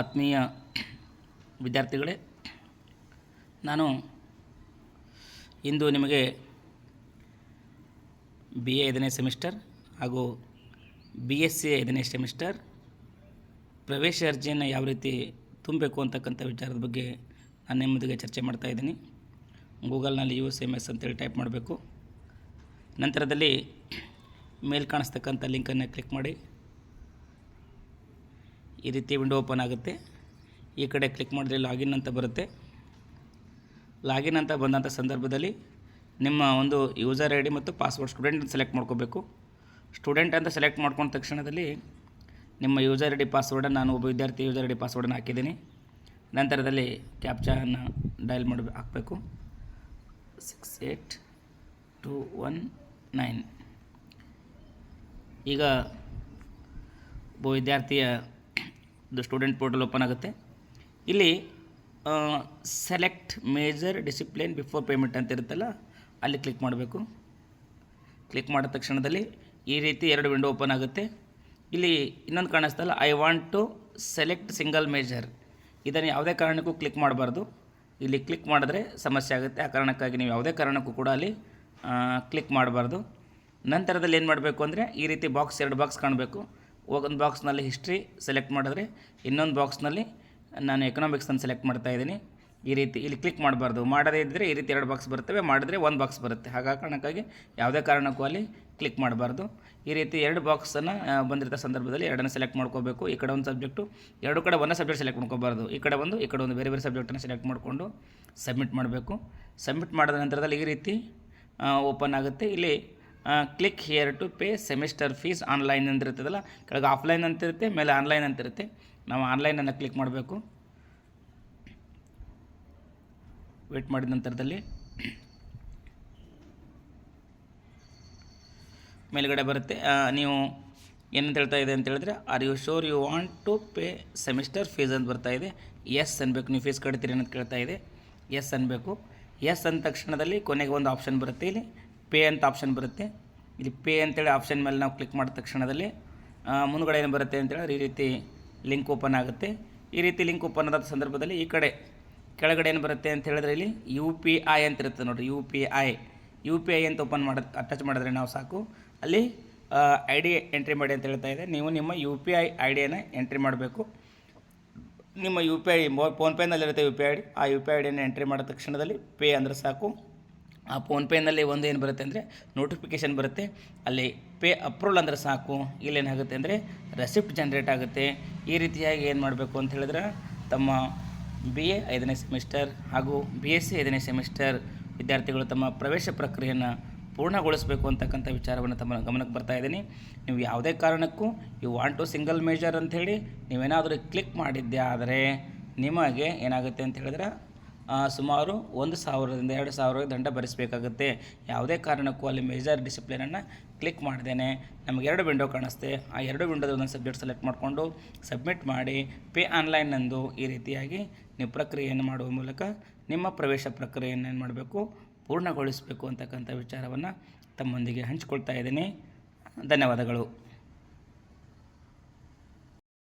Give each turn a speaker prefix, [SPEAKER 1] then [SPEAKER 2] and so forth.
[SPEAKER 1] ಆತ್ಮೀಯ ವಿದ್ಯಾರ್ಥಿಗಳೇ, ನಾನು ಇಂದು ನಿಮಗೆ ಬಿ ಎ ಐದನೇ ಸೆಮಿಸ್ಟರ್ ಹಾಗೂ ಬಿ ಎಸ್ ಸಿ ಐದನೇ ಸೆಮಿಸ್ಟರ್ ಪ್ರವೇಶ ಅರ್ಜಿಯನ್ನು ಯಾವ ರೀತಿ ತುಂಬಬೇಕು ಅಂತಕ್ಕಂಥ ವಿಚಾರದ ಬಗ್ಗೆ ನಾನು ನಿಮ್ಮೊಂದಿಗೆ ಚರ್ಚೆ ಮಾಡ್ತಾ ಇದ್ದೀನಿ. ಗೂಗಲ್ನಲ್ಲಿ ಯು ಎಸ್ ಎಂ ಎಸ್ ಅಂತೇಳಿ ಟೈಪ್ ಮಾಡಬೇಕು. ನಂತರದಲ್ಲಿ ಮೇಲ್ ಕಾಣಿಸ್ತಕ್ಕಂಥ ಲಿಂಕನ್ನು ಕ್ಲಿಕ್ ಮಾಡಿ. ಈ ರೀತಿ ವಿಂಡೋ ಓಪನ್ ಆಗುತ್ತೆ. ಈ ಕಡೆ ಕ್ಲಿಕ್ ಮಾಡಿದ್ರೆ ಲಾಗಿನ್ ಅಂತ ಬರುತ್ತೆ. ಲಾಗಿನ್ ಅಂತ ಬಂದಂಥ ಸಂದರ್ಭದಲ್ಲಿ ನಿಮ್ಮ ಒಂದು ಯೂಸರ್ ಐ ಮತ್ತು ಪಾಸ್ವರ್ಡ್ ಸ್ಟೂಡೆಂಟ್ ಅಂತ ಸೆಲೆಕ್ಟ್ ಮಾಡ್ಕೋಬೇಕು. ಸ್ಟೂಡೆಂಟ್ ಅಂತ ಸೆಲೆಕ್ಟ್ ಮಾಡ್ಕೊಂಡ ತಕ್ಷಣದಲ್ಲಿ ನಿಮ್ಮ ಯೂಸರ್ ಐ ಡಿ ಪಾಸ್ವರ್ಡನ್ನು ನಾನು ಒಬ್ಬ ವಿದ್ಯಾರ್ಥಿ ಯೂಸರ್ ಐ ಡಿ ಪಾಸ್ವರ್ಡನ್ನು ಹಾಕಿದ್ದೀನಿ. ನಂತರದಲ್ಲಿ ಕ್ಯಾಪ್ಚಾನ್ನು ಡಯಲ್ ಮಾಡಿ ಹಾಕಬೇಕು. Six eight two one nine ಈಗ ಒಬ್ಬ ವಿದ್ಯಾರ್ಥಿಯ ಒಂದು ಸ್ಟೂಡೆಂಟ್ ಪೋರ್ಟಲ್ ಓಪನ್ ಆಗುತ್ತೆ. ಇಲ್ಲಿ select major discipline before payment ಅಂತ ಇರುತ್ತಲ್ಲ, ಅಲ್ಲಿ ಕ್ಲಿಕ್ ಮಾಡಬೇಕು. ಕ್ಲಿಕ್ ಮಾಡಿದ ತಕ್ಷಣದಲ್ಲಿ ಈ ರೀತಿ ಎರಡು ವಿಂಡೋ ಓಪನ್ ಆಗುತ್ತೆ. ಇಲ್ಲಿ ಇನ್ನೊಂದು ಕಾಣಿಸ್ತಲ್ಲ I want to select single major ಇದನ್ನು ಯಾವುದೇ ಕಾರಣಕ್ಕೂ ಕ್ಲಿಕ್ ಮಾಡಬಾರ್ದು. ಇಲ್ಲಿ ಕ್ಲಿಕ್ ಮಾಡಿದ್ರೆ ಸಮಸ್ಯೆ ಆಗುತ್ತೆ. ಆ ಕಾರಣಕ್ಕಾಗಿ ನೀವು ಯಾವುದೇ ಕಾರಣಕ್ಕೂ ಕೂಡ ಅಲ್ಲಿ ಕ್ಲಿಕ್ ಮಾಡಬಾರ್ದು. ನಂತರದಲ್ಲಿ ಏನು ಮಾಡಬೇಕು ಅಂದರೆ, ಈ ರೀತಿ ಬಾಕ್ಸ್ ಎರಡು ಬಾಕ್ಸ್ ಕಾಣಬೇಕು. ಒಂದು ಬಾಕ್ಸ್ನಲ್ಲಿ ಹಿಸ್ಟ್ರಿ ಸೆಲೆಕ್ಟ್ ಮಾಡಿದ್ರೆ ಇನ್ನೊಂದು ಬಾಕ್ಸ್ನಲ್ಲಿ ನಾನು ಎಕನಾಮಿಕ್ಸನ್ನು ಸೆಲೆಕ್ಟ್ ಮಾಡ್ತಾ ಇದ್ದೀನಿ. ಈ ರೀತಿ ಇಲ್ಲಿ ಕ್ಲಿಕ್ ಮಾಡಬಾರ್ದು. ಮಾಡದೇ ಇದ್ದರೆ ಈ ರೀತಿ ಎರಡು ಬಾಕ್ಸ್ ಬರ್ತವೆ ಮಾಡಿದ್ರೆ ಒಂದು ಬಾಕ್ಸ್ ಬರುತ್ತೆ. ಹಾಗ ಕಾರಣಕ್ಕಾಗಿ ಯಾವುದೇ ಕಾರಣಕ್ಕೂ ಅಲ್ಲಿ ಕ್ಲಿಕ್ ಮಾಡಬಾರ್ದು. ಈ ರೀತಿ ಎರಡು ಬಾಕ್ಸನ್ನು ಬಂದಿರೋ ಸಂದರ್ಭದಲ್ಲಿ ಎರಡನ್ನು ಸೆಲೆಕ್ಟ್ ಮಾಡ್ಕೋಬೇಕು. ಈ ಕಡೆ ಒಂದು ಸಬ್ಜೆಕ್ಟು, ಎರಡು ಕಡೆ ಒಂದೇ ಸಬ್ಜೆಕ್ಟ್ ಸೆಲೆಕ್ಟ್ ಮಾಡ್ಕೋಬಾರ್ದು. ಈ ಕಡೆ ಒಂದು, ಈ ಕಡೆ ಒಂದು, ಬೇರೆ ಬೇರೆ ಸಬ್ಜೆಕ್ಟನ್ನು ಸೆಲೆಕ್ಟ್ ಮಾಡಿಕೊಂಡು ಸಬ್ಮಿಟ್ ಮಾಡಬೇಕು. ಸಬ್ಮಿಟ್ ಮಾಡಿದ ನಂತರದಲ್ಲಿ ಈ ರೀತಿ ಓಪನ್ ಆಗುತ್ತೆ. ಇಲ್ಲಿ click here to pay semester fees online ಅಂತ ಇರ್ತದಲ್ಲ, ಕೆಳಗೆ ಆಫ್ಲೈನ್ ಅಂತ ಇರುತ್ತೆ, ಮೇಲೆ ಆನ್ಲೈನ್ ಅಂತ ಇರುತ್ತೆ. ನಾವು ಆನ್ಲೈನನ್ನು ಕ್ಲಿಕ್ ಮಾಡಬೇಕು. ವೇಟ್ ಮಾಡಿದ ನಂತರದಲ್ಲಿ ಮೇಲುಗಡೆ ಬರುತ್ತೆ. ನೀವು ಏನಂತ ಹೇಳ್ತಾ ಇದೆ ಅಂತ ಹೇಳಿದ್ರೆ are you sure you want to pay semester fees ಅಂತ ಬರ್ತಾ ಇದೆ. ಎಸ್ ಅನ್ಬೇಕು, ನೀವು ಫೀಸ್ ಕಟ್ತೀರಿ ಅಂತ ಕೇಳ್ತಾ ಇದೆ. ಎಸ್ ಅನ್ಬೇಕು. ಎಸ್ ಅಂದ ತಕ್ಷಣದಲ್ಲಿ ಕೊನೆಗೆ ಒಂದು ಆಪ್ಷನ್ ಬರುತ್ತೆ ಇಲ್ಲಿ. ಪೇ ಅಂತ ಆಪ್ಷನ್ ಬರುತ್ತೆ. ಇಲ್ಲಿ ಪೇ ಅಂತೇಳಿ ಆಪ್ಷನ್ ಮೇಲೆ ನಾವು ಕ್ಲಿಕ್ ಮಾಡಿದ ತಕ್ಷಣದಲ್ಲಿ ಮುನ್ಗಡೆ ಏನು ಬರುತ್ತೆ ಅಂತ ಹೇಳಿದ್ರೆ ಈ ರೀತಿ ಲಿಂಕ್ ಓಪನ್ ಆಗುತ್ತೆ. ಈ ರೀತಿ ಲಿಂಕ್ ಓಪನ್ ಆದ ಸಂದರ್ಭದಲ್ಲಿ ಈ ಕಡೆ ಕೆಳಗಡೆ ಏನು ಬರುತ್ತೆ ಅಂತ ಹೇಳಿದ್ರೆ ಇಲ್ಲಿ ಯು ಪಿ ಐ ಅಂತ ಇರುತ್ತೆ ನೋಡಿರಿ, U P I. U P I ಅಂತ ಓಪನ್ ಮಾಡಿ ಅಟ್ಯಾಚ್ ಮಾಡಿದ್ರೆ ನಾವು ಸಾಕು. ಅಲ್ಲಿ ಐ ಡಿ ಎಂಟ್ರಿ ಮಾಡಿ ಅಂತ ಹೇಳ್ತಾ ಇದೆ. ನೀವು ನಿಮ್ಮ ಯು ಪಿ ಐ ಐ ಡಿಯನ್ನು ಎಂಟ್ರಿ ಮಾಡಬೇಕು. ನಿಮ್ಮ ಯು ಪಿ ಐ ಫೋನ್ಪೇನಲ್ಲಿರುತ್ತೆ ಯು ಪಿ ಐ ಡಿ ಆ ಯು ಪಿ ಐ ಡಿಯನ್ನು ಎಂಟ್ರಿ ಮಾಡಿದ ತಕ್ಷಣದಲ್ಲಿ ಪೇ ಅಂದರೆ ಸಾಕು. ಆ ಫೋನ್ಪೇನಲ್ಲಿ ಒಂದು ಏನು ಬರುತ್ತೆ ಅಂದರೆ ನೋಟಿಫಿಕೇಷನ್ ಬರುತ್ತೆ. ಅಲ್ಲಿ ಪೇ ಅಪ್ರೂವಲ್ ಅಂದರೆ ಸಾಕು. ಇಲ್ಲೇನಾಗುತ್ತೆ ಅಂದರೆ ರೆಸಿಪ್ಟ್ ಜನ್ರೇಟ್ ಆಗುತ್ತೆ. ಈ ರೀತಿಯಾಗಿ ಏನು ಮಾಡಬೇಕು ಅಂತ ಹೇಳಿದ್ರೆ ತಮ್ಮ ಬಿ ಎ ಐದನೇ ಸೆಮಿಸ್ಟರ್ ಹಾಗೂ ಬಿ ಎಸ್ ಸಿ ಐದನೇ ಸೆಮಿಸ್ಟರ್ ವಿದ್ಯಾರ್ಥಿಗಳು ತಮ್ಮ ಪ್ರವೇಶ ಪ್ರಕ್ರಿಯೆಯನ್ನು ಪೂರ್ಣಗೊಳಿಸಬೇಕು ಅಂತಕ್ಕಂಥ ವಿಚಾರವನ್ನು ತಮ್ಮ ಗಮನಕ್ಕೆ ಬರ್ತಾ ಇದ್ದೀನಿ. ನೀವು ಯಾವುದೇ ಕಾರಣಕ್ಕೂ you want to single major ಅಂಥೇಳಿ ನೀವೇನಾದರೂ ಕ್ಲಿಕ್ ಮಾಡಿದ್ದೆ ಆದರೆ ನಿಮಗೆ ಏನಾಗುತ್ತೆ ಅಂತ ಹೇಳಿದ್ರೆ ಸುಮಾರು ಒಂದು ಸಾವಿರದಿಂದ ಎರಡು ಸಾವಿರ ದಂಡ ಭರಿಸಬೇಕಾಗುತ್ತೆ. ಯಾವುದೇ ಕಾರಣಕ್ಕೂ ಅಲ್ಲಿ ಮೇಜರ್ ಡಿಸಿಪ್ಲಿನನ್ನು ಕ್ಲಿಕ್ ಮಾಡಿದ್ದೇನೆ ನಮಗೆ ಎರಡು ವಿಂಡೋ ಕಾಣಿಸ್ತೆ. ಆ ಎರಡು ವಿಂಡೋದ ಒಂದೊಂದು ಸಬ್ಜೆಕ್ಟ್ ಸೆಲೆಕ್ಟ್ ಮಾಡಿಕೊಂಡು ಸಬ್ಮಿಟ್ ಮಾಡಿ. ಪೇ ಆನ್ಲೈನ್ನಂದು ಈ ರೀತಿಯಾಗಿ ನೀವು ಪ್ರಕ್ರಿಯೆಯನ್ನು ಮಾಡುವ ಮೂಲಕ ನಿಮ್ಮ ಪ್ರವೇಶ ಪ್ರಕ್ರಿಯೆಯನ್ನು ಏನು ಮಾಡಬೇಕು? ಪೂರ್ಣಗೊಳಿಸಬೇಕು ಅಂತಕ್ಕಂಥ ವಿಚಾರವನ್ನು ತಮ್ಮೊಂದಿಗೆ ಹಂಚಿಕೊಳ್ತಾ ಇದ್ದೀನಿ. ಧನ್ಯವಾದಗಳು.